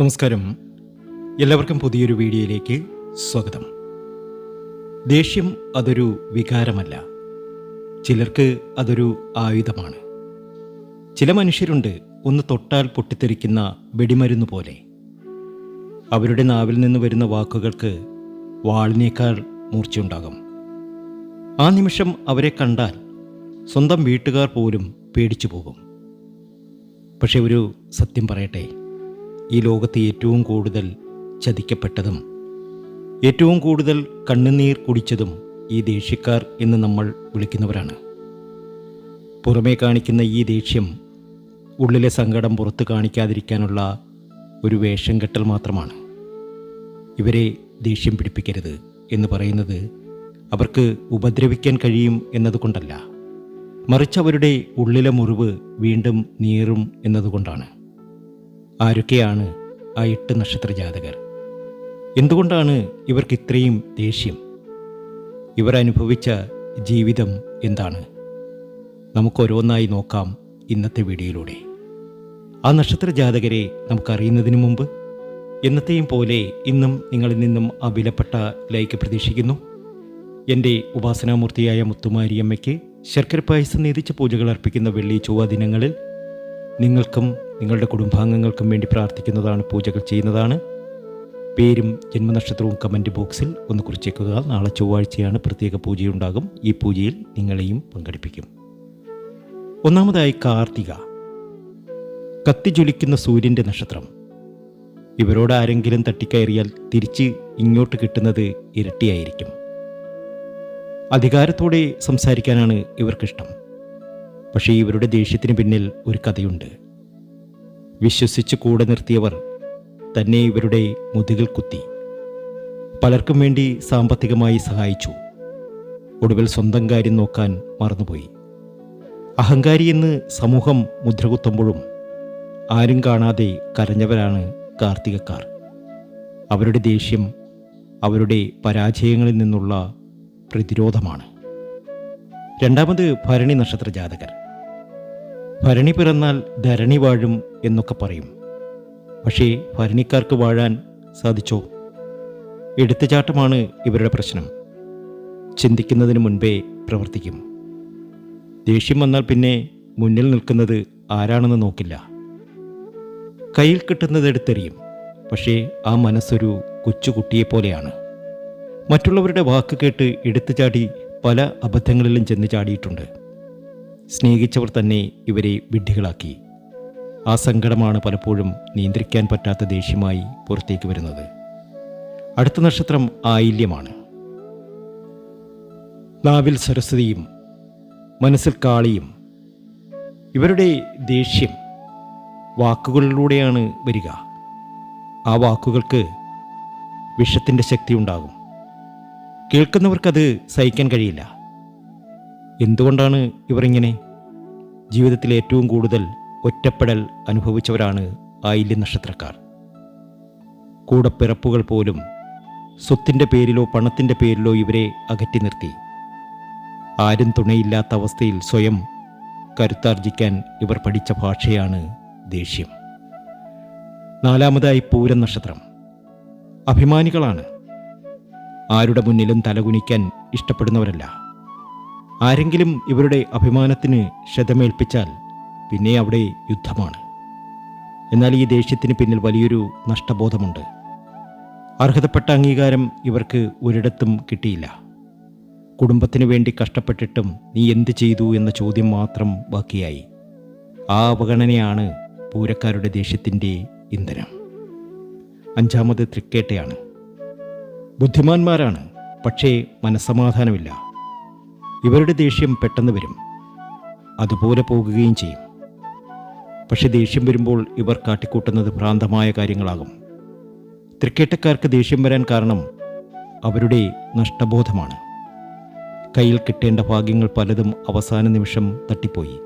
നമസ്കാരം. എല്ലാവർക്കും പുതിയൊരു വീഡിയോയിലേക്ക് സ്വാഗതം. ദേഷ്യം അതൊരു വികാരമല്ല. ചിലർക്ക് അതൊരു ആയുധമാണ്. ചില മനുഷ്യരുണ്ട് ഒന്ന് തൊട്ടാൽ പൊട്ടിത്തെറിക്കുന്ന വെടിമരുന്ന് പോലെ. അവരുടെ നാവിൽ നിന്ന് വരുന്ന വാക്കുകൾക്ക് വാളിനേക്കാൾ മൂർച്ചയുണ്ടാകും. ആ നിമിഷം അവരെ കണ്ടാൽ സ്വന്തം വീട്ടുകാർ പോലും പേടിച്ചു പോകും. പക്ഷെ ഒരു സത്യം പറയട്ടെ. ഈ ലോകത്ത് ഏറ്റവും കൂടുതൽ ചതിക്കപ്പെട്ടതും ഏറ്റവും കൂടുതൽ കണ്ണുനീർ കുടിച്ചതും ഈ ദേഷ്യക്കാർ എന്ന് നമ്മൾ വിളിക്കുന്നവരാണ്. പുറമേ കാണിക്കുന്ന ഈ ദേഷ്യം ഉള്ളിലെ സങ്കടം പുറത്ത് കാണിക്കാതിരിക്കാനുള്ള ഒരു വേഷം കെട്ടൽ മാത്രമാണ്. ഇവരെ ദേഷ്യം പിടിപ്പിക്കരുത് എന്ന് പറയുന്നത് അവർക്ക് ഉപദ്രവിക്കാൻ കഴിയും എന്നതുകൊണ്ടല്ല. മറിച്ച് അവരുടെ ഉള്ളിലെ മുറിവ് വീണ്ടും നീറും എന്നതുകൊണ്ടാണ്. ആരൊക്കെയാണ് ആ എട്ട് നക്ഷത്ര ജാതകർ എന്തുകൊണ്ടാണ് ഇവർക്ക് ഇത്രയും ദേഷ്യം? ഇവർ അനുഭവിച്ച ജീവിതം എന്താണ്? നമുക്ക് ഓരോന്നായി നോക്കാം ഇന്നത്തെ വീഡിയോയിലൂടെ. ആ നക്ഷത്ര ജാതകരെ നമുക്കറിയുന്നതിന് മുമ്പ് എന്നത്തെയും പോലെ ഇന്നും നിങ്ങളിൽ നിന്നും ആ വിലപ്പെട്ട ലൈക്ക് പ്രതീക്ഷിക്കുന്നു. എന്റെ ഉപാസനാമൂർത്തിയായ മുത്തുമാരിയമ്മയ്ക്ക് ശർക്കര പായസം നീതിച്ച പൂജകൾ അർപ്പിക്കുന്ന വെള്ളി ചൊവ്വ ദിനങ്ങളിൽ നിങ്ങൾക്കും നിങ്ങളുടെ കുടുംബാംഗങ്ങൾക്കും വേണ്ടി പ്രാർത്ഥിക്കുന്നതാണ് പൂജകൾ ചെയ്യുന്നതാണ്. പേരും ജന്മനക്ഷത്രവും കമന്റ് ബോക്സിൽ ഒന്ന് കുറിച്ചേക്കുക. നാളെ ചൊവ്വാഴ്ചയാണ് പ്രത്യേക പൂജയുണ്ടാകും. ഈ പൂജയിൽ നിങ്ങളെയും പങ്കെടുപ്പിക്കും. ഒന്നാമതായി കാർത്തിക. കത്തിജ്വലിക്കുന്ന സൂര്യന്റെ നക്ഷത്രം. ഇവരോട് ആരെങ്കിലും തട്ടിക്കയറിയാൽ തിരിച്ച് ഇങ്ങോട്ട് കിട്ടുന്നത് ഇരട്ടിയായിരിക്കും. അധികാരത്തോടെ സംസാരിക്കാനാണ് ഇവർക്കിഷ്ടം. പക്ഷേ ഇവരുടെ ദേഷ്യത്തിന് പിന്നിൽ ഒരു കഥയുണ്ട്. വിശ്വസിച്ച് കൂടെ നിർത്തിയവർ തന്നെ ഇവരുടെ മുതുകിൽ കുത്തി. പലർക്കും വേണ്ടി സാമ്പത്തികമായി സഹായിച്ചു. ഒടുവിൽ സ്വന്തം കാര്യം നോക്കാൻ മറന്നുപോയി. അഹങ്കാരി എന്ന് സമൂഹം മുദ്രകുത്തുമ്പോഴും ആരും കാണാതെ കരഞ്ഞവരാണ് കാർത്തികക്കാർ. അവരുടെ ദേഷ്യം അവരുടെ പരാജയങ്ങളിൽ നിന്നുള്ള പ്രതിരോധമാണ്. രണ്ടാമത് ഭരണി നക്ഷത്ര ജാതകർ ഭരണി പിറന്നാൽ ധരണി വാഴും എന്നൊക്കെ പറയും. പക്ഷേ ഭരണിക്കാർക്ക് വാഴാൻ സാധിച്ചോ? എടുത്തുചാട്ടമാണ് ഇവരുടെ പ്രശ്നം. ചിന്തിക്കുന്നതിന് മുൻപേ പ്രവർത്തിക്കും. ദേഷ്യം വന്നാൽ പിന്നെ മുന്നിൽ നിൽക്കുന്നത് ആരാണെന്ന് നോക്കില്ല. കയ്യിൽ കിട്ടുന്നത് എടുത്തെറിയും. പക്ഷേ ആ മനസ്സൊരു കൊച്ചുകുട്ടിയെപ്പോലെയാണ് മറ്റുള്ളവരുടെ വാക്ക് കേട്ട് എടുത്തു ചാടി പല അബദ്ധങ്ങളിലും ചെന്ന് ചാടിയിട്ടുണ്ട്. സ്നേഹിച്ചവർ തന്നെ ഇവരെ വിഡ്ഢികളാക്കി. ആ സങ്കടമാണ് പലപ്പോഴും നിയന്ത്രിക്കാൻ പറ്റാത്ത ദേഷ്യമായി പുറത്തേക്ക് വരുന്നത്. അടുത്ത നക്ഷത്രം ആയില്യമാണ്. നാവിൽ സരസ്വതിയും മനസ്സിൽ കാളിയും. ഇവരുടെ ദേഷ്യം വാക്കുകളിലൂടെയാണ് വരിക. ആ വാക്കുകൾക്ക് വിഷത്തിന്റെ ശക്തി ഉണ്ടാകും. കേൾക്കുന്നവർക്കത് സഹിക്കാൻ കഴിയില്ല. എന്തുകൊണ്ടാണ് ഇവരിങ്ങനെ? ജീവിതത്തിൽ ഏറ്റവും കൂടുതൽ ഒറ്റപ്പെടൽ അനുഭവിച്ചവരാണ് ആയില്യ നക്ഷത്രക്കാർ. കൂടപ്പിറപ്പുകൾ പോലും സ്വത്തിന്റെ പേരിലോ പണത്തിന്റെ പേരിലോ ഇവരെ അകറ്റി നിർത്തി. ആരും തുണയില്ലാത്ത അവസ്ഥയിൽ സ്വയം കരുത്താർജിക്കാൻ ഇവർ പഠിച്ച ഭാഷയാണ് ദേഷ്യം. നാലാമതായി പൂരം നക്ഷത്രം. അഭിമാനികളാണ്. ആരുടെ മുന്നിലും തലകുനിക്കാൻ ഇഷ്ടപ്പെടുന്നവരല്ല. ആരെങ്കിലും ഇവരുടെ അഭിമാനത്തിന് ക്ഷതമേൽപ്പിച്ചാൽ പിന്നെ അവിടെ യുദ്ധമാണ്. എന്നാൽ ഈ ദേഷ്യത്തിന് പിന്നിൽ വലിയൊരു നഷ്ടബോധമുണ്ട്. അർഹതപ്പെട്ട അംഗീകാരം ഇവർക്ക് ഒരിടത്തും കിട്ടിയില്ല. കുടുംബത്തിന് വേണ്ടി കഷ്ടപ്പെട്ടിട്ടും നീ എന്ത് ചെയ്തു എന്ന ചോദ്യം മാത്രം ബാക്കിയായി. ആ അവഗണനയാണ് പൂരക്കാരുടെ ദേഷ്യത്തിന്റെ ഇന്ധനം. അഞ്ചാമത് തൃക്കേട്ടയാണ്. ബുദ്ധിമാന്മാരാണ് പക്ഷേ മനസ്സമാധാനമില്ല. ഇവരുടെ ദേഷ്യം പെട്ടെന്ന് വരും. അതുപോലെ പോകുകയും ചെയ്യും. പക്ഷെ ദേഷ്യം വരുമ്പോൾ ഇവർ കാട്ടിക്കൂട്ടുന്നത് ഭ്രാന്തമായ കാര്യങ്ങളാകും. തൃക്കേട്ടക്കാർക്ക് ദേഷ്യം വരാൻ കാരണം അവരുടെ നഷ്ടബോധമാണ്. കയ്യിൽ കിട്ടേണ്ട ഭാഗ്യങ്ങൾ പലതും അവസാന നിമിഷം തട്ടിപ്പോയി.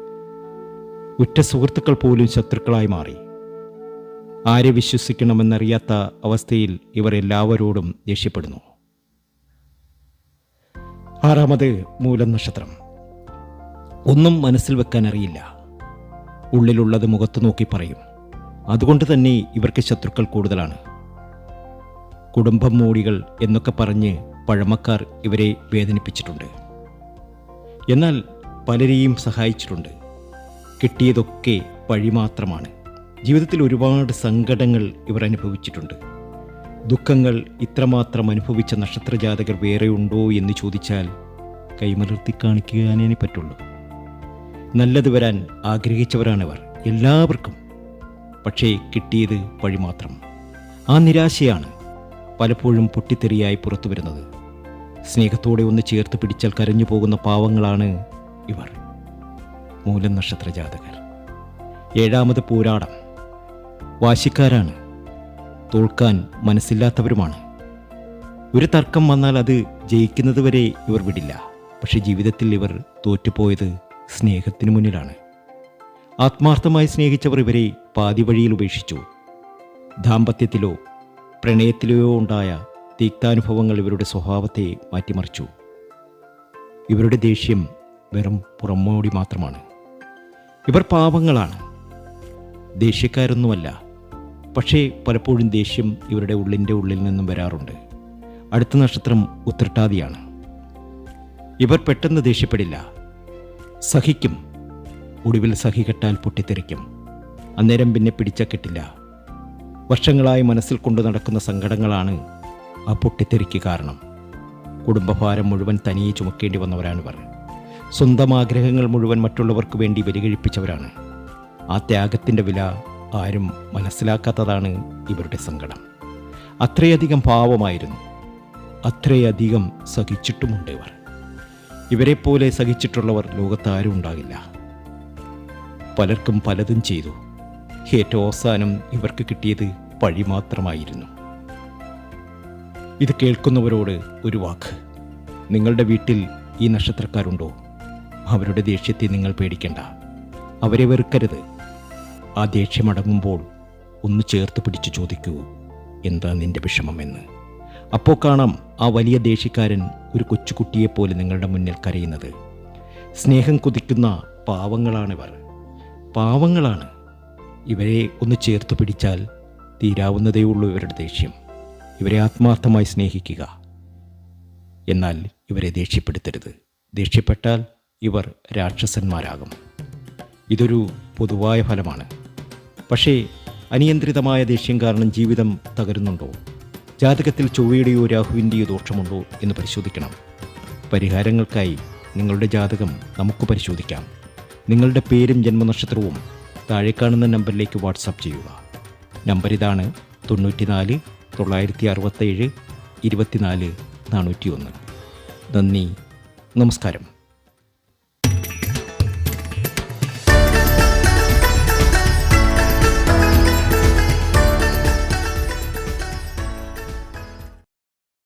ഉറ്റ സുഹൃത്തുക്കൾ പോലും ശത്രുക്കളായി മാറി. ആരെ വിശ്വസിക്കണമെന്നറിയാത്ത അവസ്ഥയിൽ ഇവർ എല്ലാവരോടും ദേഷ്യപ്പെടുന്നു. ആറാമത് മൂലം നക്ഷത്രം ഒന്നും മനസ്സിൽ വെക്കാൻ അറിയില്ല ഉള്ളിലുള്ളത് മുഖത്ത് നോക്കി പറയും. അതുകൊണ്ട് തന്നെ ഇവർക്ക് ശത്രുക്കൾ കൂടുതലാണ്. കുടുംബം മോടികൾ എന്നൊക്കെ പറഞ്ഞ് പഴമക്കാർ ഇവരെ വേദനിപ്പിച്ചിട്ടുണ്ട്. എന്നാൽ പലരെയും സഹായിച്ചിട്ടുണ്ട്. കിട്ടിയതൊക്കെ പഴി മാത്രമാണ്. ജീവിതത്തിൽ ഒരുപാട് സങ്കടങ്ങൾ ഇവർ അനുഭവിച്ചിട്ടുണ്ട്. ദുഃഖങ്ങൾ ഇത്രമാത്രം അനുഭവിച്ച നക്ഷത്രജാതകർ വേറെയുണ്ടോ എന്ന് ചോദിച്ചാൽ കൈമലർത്തി കാണിക്കാനേ പറ്റുള്ളൂ. നല്ലത് വരാൻ ആഗ്രഹിച്ചവരാണവർ എല്ലാവർക്കും. പക്ഷേ കിട്ടിയത് വഴി മാത്രം. ആ നിരാശയാണ് പലപ്പോഴും പൊട്ടിത്തെറിയായി പുറത്തു വരുന്നത്. സ്നേഹത്തോടെ ഒന്ന് ചേർത്ത് പിടിച്ചാൽ കരഞ്ഞു പോകുന്ന പാവങ്ങളാണ് ഇവർ. മൂലം നക്ഷത്ര ജാതകർ ഏഴാമത് പോരാടം. വാശിക്കാരാണ്. തോൽക്കാൻ മനസ്സില്ലാത്തവരുമാണ്. ഒരു തർക്കം വന്നാൽ അത് ജയിക്കുന്നതുവരെ ഇവർ വിടില്ല. പക്ഷെ ജീവിതത്തിൽ ഇവർ തോറ്റുപോയത് സ്നേഹത്തിന് മുന്നിലാണ്. ആത്മാർത്ഥമായി സ്നേഹിച്ചവർ ഇവരെ പാതി വഴിയിൽ ഉപേക്ഷിച്ചു. ദാമ്പത്യത്തിലോ പ്രണയത്തിലോ ഉണ്ടായ തീക്താനുഭവങ്ങൾ ഇവരുടെ സ്വഭാവത്തെ മാറ്റിമറിച്ചു. ഇവരുടെ ദേഷ്യം വെറും പുറമോടി മാത്രമാണ്. ഇവർ പാവങ്ങളാണ്. ദേഷ്യക്കാരൊന്നുമല്ല. പക്ഷേ പലപ്പോഴും ദേഷ്യം ഇവരുടെ ഉള്ളിന്റെ ഉള്ളിൽ നിന്നും വരാറുണ്ട്. അടുത്ത നക്ഷത്രം ഉത്രട്ടാതിയാണ്. ഇവർ പെട്ടെന്ന് ദേഷ്യപ്പെടില്ല. സഹിക്കും. ഒടുവിൽ സഹികെട്ടാൽ പൊട്ടിത്തെറിക്കും. അന്നേരം പിന്നെ പിടിച്ച കെട്ടില്ല. വർഷങ്ങളായി മനസ്സിൽ കൊണ്ടു നടക്കുന്ന സങ്കടങ്ങളാണ് ആ പൊട്ടിത്തെറിക്ക് കാരണം. കുടുംബഭാരം മുഴുവൻ തനിയെ ചുമക്കേണ്ടി വന്നവരാണിവർ സ്വന്തം ആഗ്രഹങ്ങൾ മുഴുവൻ മറ്റുള്ളവർക്ക് വേണ്ടി ബലികഴിപ്പിച്ചവരാണ് ആ ത്യാഗത്തിന്റെ വില ആരും മനസ്സിലാക്കാത്തതാണ് ഇവരുടെ സങ്കടം. അത്രയധികം പാവമായിരുന്നു. അത്രയധികം സഹിച്ചിട്ടുമുണ്ട് ഇവർ. ഇവരെപ്പോലെ സഹിച്ചിട്ടുള്ളവർ ലോകത്താരും ഉണ്ടാകില്ല. പലർക്കും പലതും ചെയ്തു. ഏറ്റവും അവസാനം ഇവർക്ക് കിട്ടിയത് പഴി മാത്രമായിരുന്നു. ഇത് കേൾക്കുന്നവരോട് ഒരു വാക്ക്. നിങ്ങളുടെ വീട്ടിൽ ഈ നക്ഷത്രക്കാരുണ്ടോ? അവരുടെ ദേഷ്യത്തെ നിങ്ങൾ പേടിക്കേണ്ട. അവരെ വെറുക്കരുത്. ആ ദേഷ്യമടങ്ങുമ്പോൾ ഒന്ന് ചേർത്ത് പിടിച്ച് ചോദിക്കൂ എന്താ നിന്റെ വിഷമമെന്ന്? അപ്പോൾ കാണാം ആ വലിയ ദേഷ്യക്കാരൻ ഒരു കൊച്ചുകുട്ടിയെപ്പോലെ നിങ്ങളുടെ മുന്നിൽ കരയുന്നത്. സ്നേഹം കുതിക്കുന്ന പാവങ്ങളാണിവർ. പാവങ്ങളാണ്. ഇവരെ ഒന്ന് ചേർത്ത് പിടിച്ചാൽ തീരാവുന്നതേ ഉള്ളൂ ഇവരുടെ ദേഷ്യം. ഇവരെ ആത്മാർത്ഥമായി സ്നേഹിക്കുക. എന്നാൽ ഇവരെ ദേഷ്യപ്പെടുത്തരുത്. ദേഷ്യപ്പെട്ടാൽ ഇവർ രാക്ഷസന്മാരാകും. ഇതൊരു പൊതുവായ ഫലമാണ്. പക്ഷേ അനിയന്ത്രിതമായ ദേഷ്യം കാരണം ജീവിതം തകരുന്നുണ്ടോ? ജാതകത്തിൽ ചൊവ്വയുടെയോ രാഹുവിന്റെയോ ദോഷമുണ്ടോ എന്ന് പരിശോധിക്കണം. പരിഹാരങ്ങൾക്കായി നിങ്ങളുടെ ജാതകം നമുക്ക് പരിശോധിക്കാം. നിങ്ങളുടെ പേരും ജന്മനക്ഷത്രവും താഴെ കാണുന്ന നമ്പറിലേക്ക് വാട്സാപ്പ് ചെയ്യുക. നമ്പർ ഇതാണ് തൊണ്ണൂറ്റിനാല് തൊള്ളായിരത്തി അറുപത്തേഴ് ഇരുപത്തിനാല് നാനൂറ്റി ഒന്ന് നന്ദി. നമസ്കാരം.